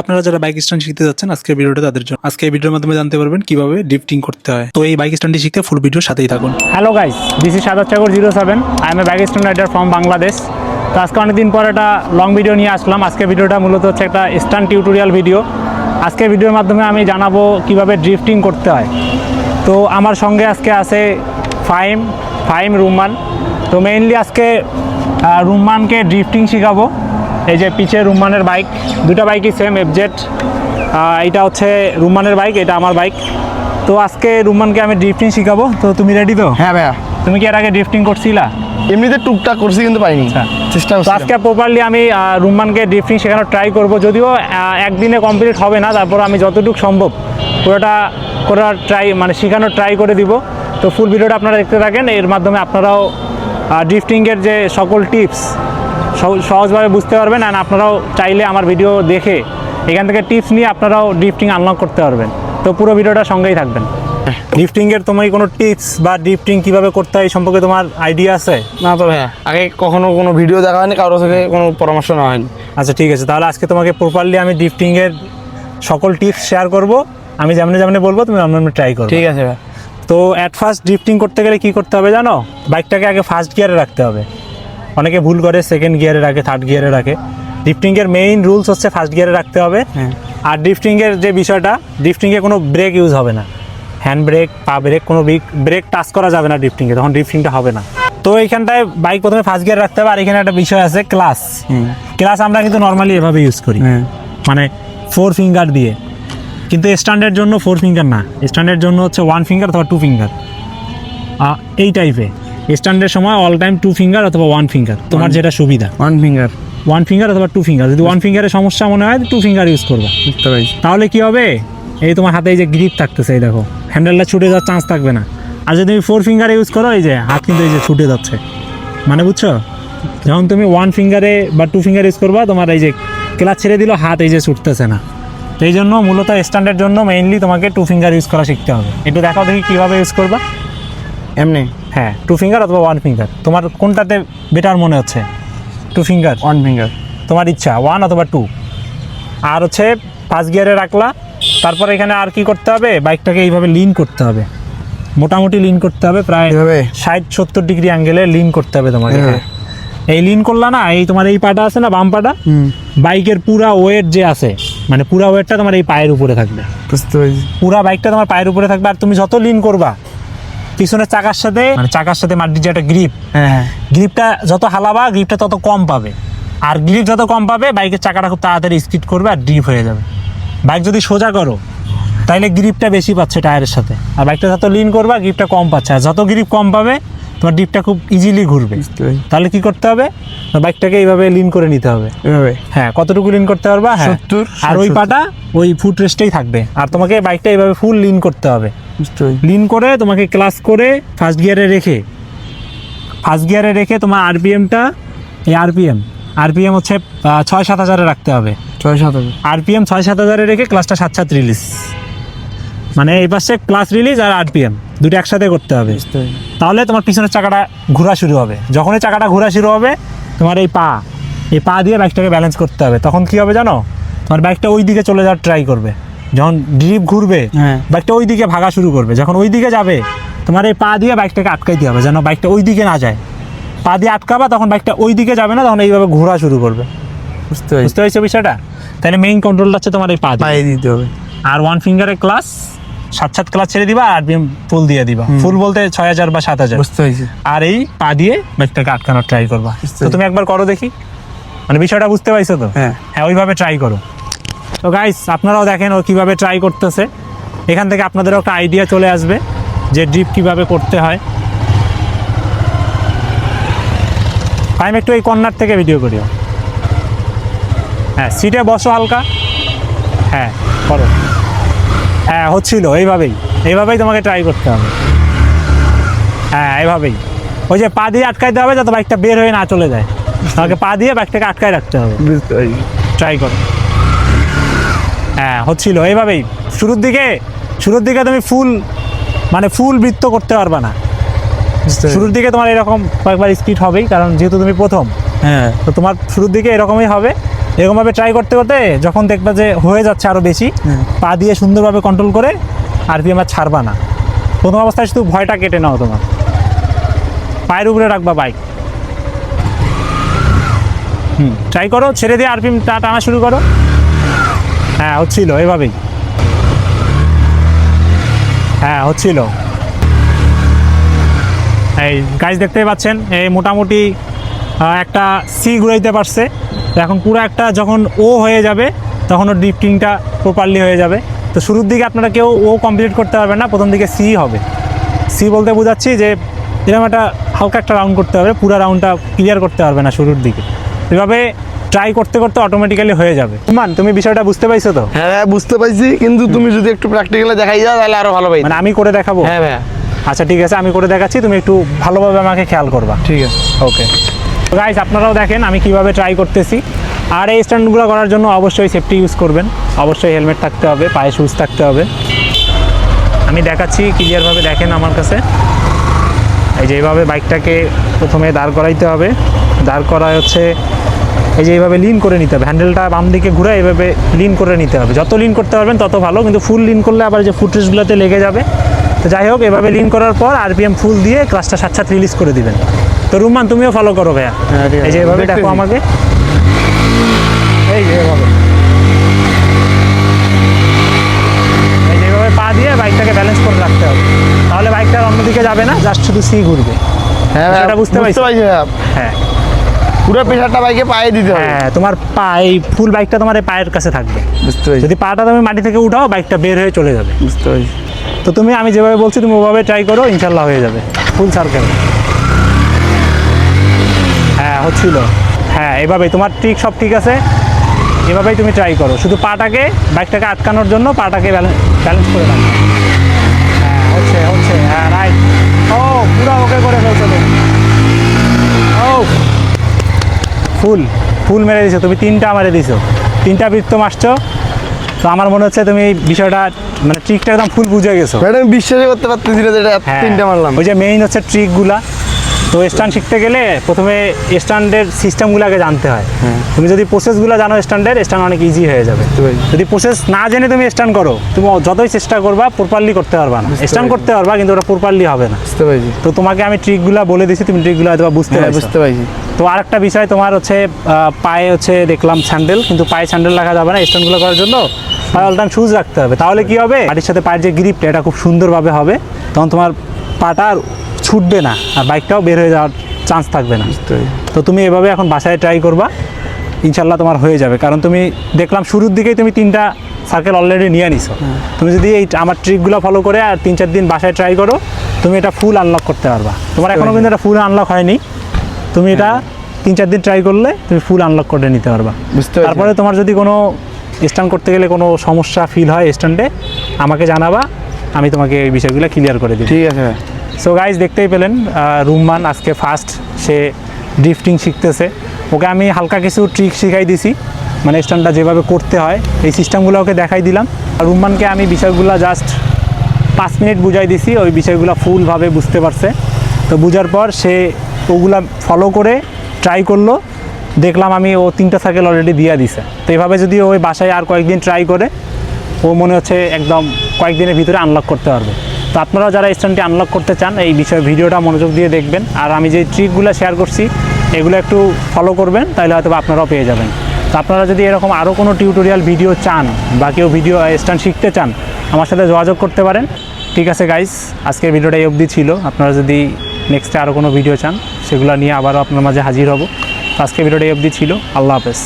আপনারা যারা bike stand শিখতে যাচ্ছেন আজকের ভিডিওটা তাদের জন্য। আজকে এই ভিডিওর মাধ্যমে জানতে পারবেন কীভাবে ড্রিফটিং করতে হয়। তো এই বাইক স্ট্যান্ডটি শিখতে ফুল ভিডিও সাথেই থাকুন। Hello guys this is Sadat Chakor zero seven I am a bag stone rider from Bangladesh তো আজকে অনেকদিন পর একটা লং ভিডিও নিয়ে আসলাম। আজকে ভিডিওটা মূলত হচ্ছে একটা স্টান টিউটোরিয়াল ভিডিও আজকে ভিডিওর মাধ্যমে আমি জানাব কীভাবে ড্রিফটিং করতে হয়। তো আমার সঙ্গে আজকে আছে ফাইম ফাইম রুমান তো মেইনলি আজকে আহ, রুম্মানকে ড্রিফটিং শেখাবো। এই যে পিছে রুম্মানের বাইক দুটো বাইকই সেম এফজেড এটা হচ্ছে রুম্মানের বাইক এটা আমার বাইক। তো আজকে রুম্মানকে আমি ড্রিফটিং শেখাবো। তো তুমি রেডি তো? হ্যাঁ ভাইয়া। তুমি কি এর আগে ড্রিফটিং করছিলা? এমনিতে টুকটাক করছি কিন্তু পাইনি। আচ্ছা। চেষ্টা আজকে প্রপারলি আমি রুম্মানকে ড্রিফটিং শেখানোর ট্রাই করব। যদিও একদিনে কমপ্লিট হবে না তারপর আমি যতটুকু সম্ভব পুরোটা করার ট্রাই মানে শেখানোর ট্রাই করে দিব। তো ফুল ভিডিওটা আপনারা দেখতে থাকেন। এর মাধ্যমে আপনারাও ড্রিফটিংয়ের যে সকল টিপস সহজভাবে বুঝতে পারবেন অ্যান্ড আপনারাও চাইলে আমার ভিডিও দেখে এখান থেকে টিপস নিয়ে আপনারাও ড্রিফটিং আনলক করতে পারবেন। তো পুরো ভিডিওটা সঙ্গেই থাকবেন। ড্রিফটিংয়ের তোমার কোনো টিপস বা ড্রিফটিং কীভাবে করতে হয় এই সম্পর্কে তোমার আইডিয়া আছে? না তো ভাইয়া আগে কখনো কোনো ভিডিও দেখা হয়নি কারোর থেকে কোনো পরামর্শ নেওয়া হয়নি। আচ্ছা ঠিক আছে। তাহলে আজকে তোমাকে প্রপারলি আমি ড্রিফটিংয়ের সকল টিপস শেয়ার করব। আমি যেমনি যেমনি বলব তুমি অন্য ট্রাই করো ঠিক আছে ভাইয়া। তো অ্যাট ফার্স্ট ড্রিফটিং করতে গেলে কি করতে হবে জানো? বাইকটাকে আগে ফার্স্ট গিয়ারে রাখতে হবে। অনেকে ভুল করে সেকেন্ড গিয়ারে রাখে থার্ড গিয়ারে রাখে। ড্রিফটিংয়ের মেইন রুলস হচ্ছে ফার্স্ট গিয়ারে রাখতে হবে। হ্যাঁ। আর ড্রিফটিংয়ের যে বিষয়টা ড্রিফটিংয়ে কোনো ব্রেক ইউজ হবে না। হ্যান্ড ব্রেক পা ব্রেক কোনো ব্রেক টাচ করা যাবে না ড্রিফটিংয়ে তখন ড্রিফটিংটা হবে না। তো এইখানটায় বাইক প্রথমে ফার্স্ট গিয়ার রাখতে হবে আর এখানে একটা বিষয় আছে ক্লাস ক্লাস আমরা কিন্তু নর্মালি এভাবে ইউজ করি। হ্যাঁ। মানে ফোর ফিঙ্গার দিয়ে। কিন্তু স্ট্যান্ডের জন্য ফোর ফিঙ্গার না। স্ট্যান্ডের জন্য হচ্ছে ওয়ান ফিঙ্গার অথবা টু ফিঙ্গার এই টাইপে স্ট্যান্ডের সময় অল টাইম টু ফিঙ্গার অথবা ওয়ান ফিঙ্গার তোমার যেটা সুবিধা। ওয়ান ফিঙ্গার ওয়ান ফিঙ্গার অথবা টু ফিঙ্গার যদি ওয়ান ফিঙ্গারের সমস্যা মনে হয় টু ফিঙ্গার ইউজ করবা। বুঝতে পারছি। তাহলে কি হবে? এই তোমার হাতে এই যে গ্রিপ থাকতেছে এই দেখো হ্যান্ডেলটা ছুটে যাওয়ার চান্স থাকবে না। আর যদি তুমি ফোর ফিঙ্গারে ইউজ করো এই যে হাত কিন্তু এই যে ছুটে যাচ্ছে। মানে বুঝছ? যখন তুমি ওয়ান ফিঙ্গারে বা টু ফিঙ্গার ইউজ করবা তোমার এই যে ক্লাচ ছেড়ে দিল হাত এই যে ছুটতেছে না। এই জন্য মূলত স্ট্যান্ডের জন্য মেইনলি তোমাকে টু ফিঙ্গার ইউজ করা শিখতে হবে। একটু দেখাও দেখি কীভাবে ইউজ করবা। এমনি? হ্যাঁ টু ফিঙ্গার অথবা ওয়ান ফিঙ্গার তোমার কোনটাতে বেটার মনে হচ্ছে? টু ফিঙ্গার ওয়ান ফিঙ্গার তোমার ইচ্ছা ওয়ান অথবা টু আর হচ্ছে ফার্স্ট গিয়ারে রাখলা তারপর এখানে আর কি করতে হবে? বাইকটাকে এইভাবে লিন করতে হবে। মোটামুটি লিন করতে হবে প্রায় এভাবে ষাট সত্তর ডিগ্রি অ্যাঙ্গেলে লিন করতে হবে তোমাকে। হ্যাঁ। এই লিন করলা না এই তোমার এই পাটা আছে না বাম পাটা? বাইকের পুরা ওয়েট যে আছে মানে পুরা ওয়েটটা তোমার এই পায়ের উপরে থাকবে। পুরা বাইকটা তোমার পায়ের উপরে থাকবে আর তুমি যত লিন করবা পিছনের চাকার সাথে মানে চাকার সাথে মাটির যে একটা গ্রিপ হ্যাঁ হ্যাঁ। গ্রিপটা যত হালাবা গ্রিপটা তত কম পাবে। আর গ্রিপ যত কম পাবে বাইকের চাকাটা খুব তাড়াতাড়ি স্কিড করবে আর ড্রিপ হয়ে যাবে। বাইক যদি সোজা করো তাইলে গ্রিপটা বেশি পাচ্ছে টায়ারের সাথে। আর বাইকটা যত লিন করবা গ্রিপটা কম পাচ্ছে। আর যত গ্রিপ কম পাবে তোমার ডিপটা খুব ইজিলি ঘুরবে। তাহলে কি করতে হবে? বাইকটাকে এইভাবে লিন করে নিতে হবে। এভাবে। হ্যাঁ কতটুকু লিন করতে পারবা? হ্যাঁ। 70, আর ওই পাটা ওই ফুট রেস্টেই থাকবে। আর তোমাকে বাইকটা এইভাবে ফুল লিন করতে হবে। লিন করে তোমাকে ক্লাস করে ফার্স্ট গিয়ারে রেখে ফার্স্ট গিয়ারে রেখে তোমার আরপিএমটা এই আরপিএম আরপিএম হচ্ছে ছয় সাত হাজারে রাখতে হবে। ছয় সাত হাজার। আরপিএম ছয় সাত হাজারে রেখে ক্লাসটা সাত সাত রিলিজ মানে এই পাশে ক্লাস রিলিজ আর আরপিএম দুটো একসাথে করতে হবে। তাহলে তোমার পিছনের চাকাটা ঘোরা শুরু হবে। যখনই চাকাটা ঘোরা শুরু হবে তোমার এই পা এই পা দিয়ে বাইকটাকে ব্যালেন্স করতে হবে। তখন কি হবে জানো? তোমার বাইকটা ওই দিকে চলে যাওয়ার ট্রাই করবে। যখন ড্রিপ ঘুরবে হ্যাঁ। বাইকটা ওই দিকে ভাগা শুরু করবে। যখন ওই দিকে যাবে তোমার এই পা দিয়ে বাইকটাকে আটকাইতে হবে যেন বাইকটা ওই দিকে না যায়। পা দিয়ে আটকাবা তখন বাইকটা ওই দিকে যাবে না তখন এইভাবে ঘোরা শুরু করবে। বুঝতে পারছি। বুঝতে পেরেছ বিষয়টা? তাহলে মেইন কন্ট্রোলটা হচ্ছে তোমার এই পা দিয়ে। দিতে হবে। আর ওয়ান ফিঙ্গারে ক্লাস সাত সাত ক্লাস ছেড়ে দিবা আর ফুল দিয়ে দিবা। ফুল বলতে ছয় হাজার বা সাত হাজার। বুঝতে আর এই পা দিয়ে বাইকটাকে আটকানোর ট্রাই করবা। তো তুমি একবার করো দেখি। মানে বিষয়টা বুঝতে পারছ তো? হ্যাঁ। হ্যাঁ ওইভাবে ট্রাই করো। তো গাইস আপনারাও দেখেন ও কীভাবে ট্রাই করতেছে। এখান থেকে আপনাদেরও একটা আইডিয়া চলে আসবে যে ড্রিপ কীভাবে করতে হয়। আমি একটু এই কর্নার থেকে ভিডিও করিও। হ্যাঁ সিটে বসো হালকা। হ্যাঁ করো। হ্যাঁ হচ্ছিল এইভাবেই। এইভাবেই তোমাকে ট্রাই করতে হবে। হ্যাঁ এইভাবেই। ওই যে পা দিয়ে আটকাইতে হবে যাতে বাইকটা বের হয়ে না চলে যায়। তোমাকে পা দিয়ে বাইকটাকে আটকায় রাখতে হবে। বুঝতে ট্রাই করো। হ্যাঁ হচ্ছিল এইভাবেই। শুরুর দিকে শুরুর দিকে তুমি ফুল মানে ফুল বৃত্ত করতে পারবে না। শুরুর দিকে তোমার এরকম কয়েকবার স্পিড হবেই কারণ যেহেতু তুমি প্রথম হ্যাঁ। তো তোমার শুরুর দিকে এরকমই হবে। এরকমভাবে ট্রাই করতে করতে যখন দেখবা যে হয়ে যাচ্ছে আরও বেশি হ্যাঁ। পা দিয়ে সুন্দরভাবে কন্ট্রোল করে আর ছাড়বা না। প্রথম অবস্থায় শুধু ভয়টা কেটে নাও তোমার। পায়ের উপরে রাখবা বাইক হুম ট্রাই করো ছেড়ে দিয়ে আরপিএম টানা শুরু করো। হ্যাঁ হচ্ছিল এভাবেই। হ্যাঁ হচ্ছিল। এই গাছ দেখতেই পাচ্ছেন এই মোটামুটি একটা সি ঘুরাইতে পারছে। এখন পুরো একটা যখন ও হয়ে যাবে তখন ওর ড্রিফটিংটা প্রপারলি হয়ে যাবে। তো শুরুর দিকে আপনারা কেউ ও কমপ্লিট করতে পারবেন না প্রথম দিকে সি হবে। সি বলতে বোঝাচ্ছি যে এরকম একটা হালকা একটা রাউন্ড করতে হবে পুরো রাউন্ডটা ক্লিয়ার করতে পারবে না শুরুর দিকে। এভাবে ট্রাই করতে করতে অটোমেটিক্যালি হয়ে যাবে। মান তুমি বিষয়টা বুঝতে পাইছো তো? হ্যাঁ ভাইয়া বুঝতে পাইছি কিন্তু তুমি যদি একটু প্র্যাকটিক্যালি দেখাই যাও তাহলে আরও ভালো পাই মানে আমি করে দেখাবো? হ্যাঁ হ্যাঁ। আচ্ছা ঠিক আছে আমি করে দেখাচ্ছি তুমি একটু ভালোভাবে আমাকে খেয়াল করবা। ঠিক আছে। ওকে গাইস আপনারাও দেখেন আমি কীভাবে ট্রাই করতেছি। আর এই স্ট্যান্ডগুলো করার জন্য অবশ্যই সেফটি ইউজ করবেন। অবশ্যই হেলমেট থাকতে হবে, পায়ে শুজ থাকতে হবে। আমি দেখাচ্ছি ক্লিয়ারভাবে দেখেন আমার কাছে। এই যে এইভাবে বাইকটাকে প্রথমে দাঁড় করাইতে হবে। দাঁড় করা হচ্ছে, এই যে এইভাবে লিন করে নিতে হবে। হ্যান্ডেলটা বাম দিকে ঘুরে এইভাবে লিন করে নিতে হবে। যত লিন করতে পারবেন, তত ভালো। কিন্তু ফুল লিন করলে আবার যে ফুটরেসগুলোতে লেগে যাবে। তো যাই হোক, এভাবে লিন করার পর আরপিএম ফুল দিয়ে ক্লাসটা সাত রিলিজ করে দিবেন। তো রুমান তুমিও ফলো করো ভাইয়া। হ্যাঁ। এই যে এভাবে দেখো আমাকে। এই যে এভাবে। এই যে এভাবে পা দিয়ে বাইকটাকে ব্যালেন্স করে রাখতে হবে। তাহলে বাইকটা অন্যদিকে যাবে না জাস্ট শুধু সি ঘুরবে। হ্যাঁ বিষয়টা বুঝতে পারছি। হ্যাঁ। পুরো প্রেশারটা বাইকে পায়ে দিতে হবে। হ্যাঁ তোমার পা এই ফুল বাইকটা তোমার পায়ের কাছে থাকবে। বুঝতে পাইছি যদি পাটা তুমি মাটি থেকে উঠাও বাইকটা বের হয়ে চলে যাবে। বুঝতে পাইছি তো তুমি আমি যেভাবে বলছি তুমি ওভাবে ট্রাই করো ইনশাল্লাহ হয়ে যাবে। ফুল সার্কেল হ্যাঁ হচ্ছিল। হ্যাঁ এভাবেই। তোমার ট্রিক সব ঠিক আছে। এভাবেই তুমি ট্রাই করো। শুধু পাটাকে বাইকটাকে আটকানোর জন্য পাটাকে ব্যালেন্স করে রাখো। হ্যাঁ হচ্ছে হচ্ছে। হ্যাঁ রাইট ও পুরো ওকে করে ফেলছো ও ফুল ফুল মেরে দিছো। তুমি তিনটা মেরে দিছো। তিনটা বৃত্ত মারছো। তো আমার মনে হচ্ছে তুমি এই বিষয়টা মানে ট্রিকটা একদম ফুল বুঝে গেছো। ম্যাডাম বিশ্বাসই করতে পারতেছি না যে এটা এত হ্যাঁ, তিনটা মারলাম। ওই যে মেইন হচ্ছে ট্রিকগুলা তো স্ট্যান্ড শিখতে গেলে প্রথমে স্ট্যান্ডের সিস্টেমগুলো আগে জানতে হয়। তুমি যদি প্রসেসগুলো জানো স্ট্যান্ডের স্ট্যান্ড অনেক ইজি হয়ে যাবে। যদি প্রসেস না জেনে তুমি স্ট্যান্ড করো তুমি যতই চেষ্টা করবা প্রপারলি করতে পারবা না। স্ট্যান্ড করতে পারবা কিন্তু ওটা প্রপারলি হবে না। বুঝতে পাইছি তো তোমাকে আমি ট্রিকগুলো বলে দিছি তুমি ট্রিকগুলো হয়তো বুঝতে হ্যাঁ পারছ। বুঝতে পাইছি তো আরেকটা বিষয় তোমার হচ্ছে পায়ে হচ্ছে দেখলাম স্যান্ডেল কিন্তু পায়ে স্যান্ডেল রাখা যাবে না স্ট্যান্ডগুলো করার জন্য। পায়ে অল টাইম শুজ রাখতে হবে। তাহলে কি হবে? পাটির সাথে পায়ের যে গ্রিপটা এটা খুব সুন্দরভাবে হবে। তখন তোমার পাটা আর ছুটবে না আর বাইকটাও বের হয়ে যাওয়ার চান্স থাকবে না। তো তুমি এভাবে এখন বাসায় ট্রাই করবা ইনশাল্লাহ তোমার হয়ে যাবে। কারণ তুমি দেখলাম শুরুর দিকেই তুমি তিনটা সার্কেল অলরেডি নিয়ে নিছো। তুমি যদি এই আমার ট্রিকগুলো ফলো করে আর তিন চার দিন বাসায় ট্রাই করো তুমি এটা ফুল আনলক করতে পারবা। তোমার এখনও কিন্তু এটা ফুল আনলক হয়নি। তুমি এটা তিন চার দিন ট্রাই করলে তুমি ফুল আনলক করে নিতে পারবা। বুঝতে তারপরে তোমার যদি কোনো স্ট্যান্ড করতে গেলে কোনো সমস্যা ফিল হয় স্ট্যান্ডে আমাকে জানাবা আমি তোমাকে এই বিষয়গুলো ক্লিয়ার করে দিই ঠিক আছে সো গাইজ দেখতেই পেলেন রুম্মান আজকে ফার্স্ট সে ড্রিফটিং শিখতেছে। ওকে আমি হালকা কিছু ট্রিক শিখাই দিছি মানে স্ট্যান্ডটা যেভাবে করতে হয়, এই সিস্টেমগুলো ওকে দেখাই দিলাম। আর রুম্মানকে আমি বিষয়গুলো জাস্ট পাঁচ মিনিট বুঝাই দিছি, ওই বিষয়গুলো ফুলভাবে বুঝতে পারছে। তো বুঝার পর সে ওগুলা ফলো করে ট্রাই করল, দেখলাম আমি ও তিনটা সাইকেল অলরেডি দিয়ে দিছে। তো এইভাবে যদি ওই বাসায় আর কয়েকদিন ট্রাই করে, ও মনে হচ্ছে একদম কয়েকদিনের ভিতরে আনলক করতে পারবে। তো আপনারা যারা স্ট্যান্ডটি আনলক করতে চান, এই বিষয়ে ভিডিওটা মনোযোগ দিয়ে দেখবেন। আর আমি যে ট্রিকগুলো শেয়ার করছি, এগুলো একটু ফলো করবেন তাহলে হয়তো আপনারাও পেয়ে যাবেন। তো আপনারা যদি এরকম আরও কোনো টিউটোরিয়াল ভিডিও চান, বা কেউ ভিডিও স্ট্যান্ড শিখতে চান, আমার সাথে যোগাযোগ করতে পারেন। ঠিক আছে গাইস আজকের ভিডিওটা এই অবধি ছিল। আপনারা যদি নেক্সটে আরও কোনো ভিডিও চান, সেগুলো নিয়ে আবারও আপনার মাঝে হাজির হব। আজকের ভিডিওটা এই অবধি ছিল। আল্লাহ হাফেজ।